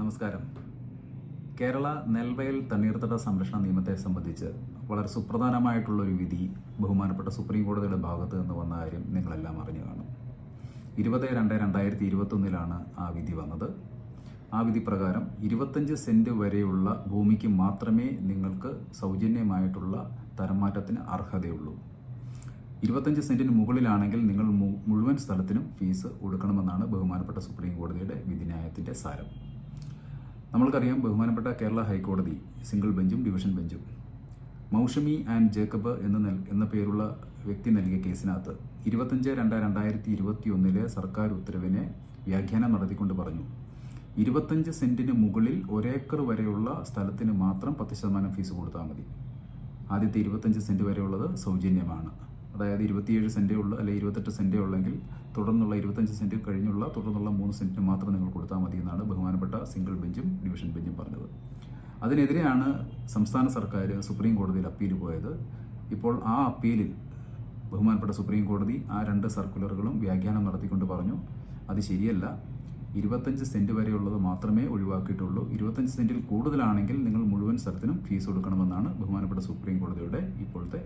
നമസ്കാരം. കേരള നെൽവയൽ തണ്ണീർത്തട സംരക്ഷണ നിയമത്തെ സംബന്ധിച്ച് വളരെ സുപ്രധാനമായിട്ടുള്ള ഒരു വിധി ബഹുമാനപ്പെട്ട സുപ്രീം കോടതിയുടെ ഭാഗത്ത് നിന്ന് വന്ന കാര്യം നിങ്ങളെല്ലാം അറിഞ്ഞു കാണും. ഇരുപത് രണ്ട് രണ്ടായിരത്തി ഇരുപത്തൊന്നിലാണ് ആ വിധി വന്നത്. ആ വിധി പ്രകാരം ഇരുപത്തഞ്ച് സെന്റ് വരെയുള്ള ഭൂമിക്ക് മാത്രമേ നിങ്ങൾക്ക് സൗജന്യമായിട്ടുള്ള തരംമാറ്റത്തിന് അർഹതയുള്ളൂ. ഇരുപത്തഞ്ച് സെന്റിന് മുകളിലാണെങ്കിൽ നിങ്ങൾ മുഴുവൻ സ്ഥലത്തിനും ഫീസ് കൊടുക്കണമെന്നാണ് ബഹുമാനപ്പെട്ട സുപ്രീം കോടതിയുടെ വിധിന്യായത്തിന്റെ സാരം. നമ്മൾക്കറിയാം ബഹുമാനപ്പെട്ട കേരള ഹൈക്കോടതി സിംഗിൾ ബെഞ്ചും ഡിവിഷൻ ബെഞ്ചും. മൗഷമി ആൻഡ് ജേക്കബ് എന്ന എന്ന പേരുള്ള വ്യക്തി നൽകിയ കേസിനകത്ത് ഇരുപത്തഞ്ച് രണ്ട് രണ്ടായിരത്തി ഇരുപത്തി ഒന്നിലെ സർക്കാർ ഉത്തരവിനെ വ്യാഖ്യാനം നടത്തിക്കൊണ്ട് പറഞ്ഞു. ഇരുപത്തഞ്ച് സെന്റിന് മുകളിൽ ഒരേക്കർ വരെയുള്ള സ്ഥലത്തിന് മാത്രം പത്ത് ശതമാനം ഫീസ് കൊടുത്താൽ മതി. ആദ്യത്തെ ഇരുപത്തഞ്ച് സെന്റ് വരെയുള്ളത് സൗജന്യമാണ്. അതായത് ഇരുപത്തിയേഴ് സെന്റേ ഉള്ളൂ അല്ലെങ്കിൽ ഇരുപത്തെട്ട് സെന്റേ ഉള്ളെങ്കിൽ തുടർന്നുള്ള ഇരുപത്തഞ്ച് സെന്റ് കഴിഞ്ഞുള്ള തുടർന്നുള്ള മൂന്ന് സെന്റിന് മാത്രം നിങ്ങൾ കൊടുത്താൽ മതി എന്നാണ് ബഹുമാനപ്പെട്ട സിംഗിൾ ബെഞ്ചും ഡിവിഷൻ ബെഞ്ചും പറഞ്ഞത്. അതിനെതിരെയാണ് സംസ്ഥാന സർക്കാർ സുപ്രീം കോടതിയിൽ അപ്പീൽ പോയത്. ഇപ്പോൾ ആ അപ്പീലിൽ ബഹുമാനപ്പെട്ട സുപ്രീം കോടതി ആ രണ്ട് സർക്കുലറുകളും വ്യാഖ്യാനം നടത്തിക്കൊണ്ട് പറഞ്ഞു അത് ശരിയല്ല. ഇരുപത്തഞ്ച് സെന്റ് വരെയുള്ളത് മാത്രമേ ഒഴിവാക്കിയിട്ടുള്ളൂ. ഇരുപത്തഞ്ച് സെന്റിൽ കൂടുതലാണെങ്കിൽ നിങ്ങൾ മുഴുവൻ സ്ഥലത്തിനും ഫീസ് കൊടുക്കണമെന്നാണ് ബഹുമാനപ്പെട്ട സുപ്രീം കോടതിയുടെ ഇപ്പോഴത്തെ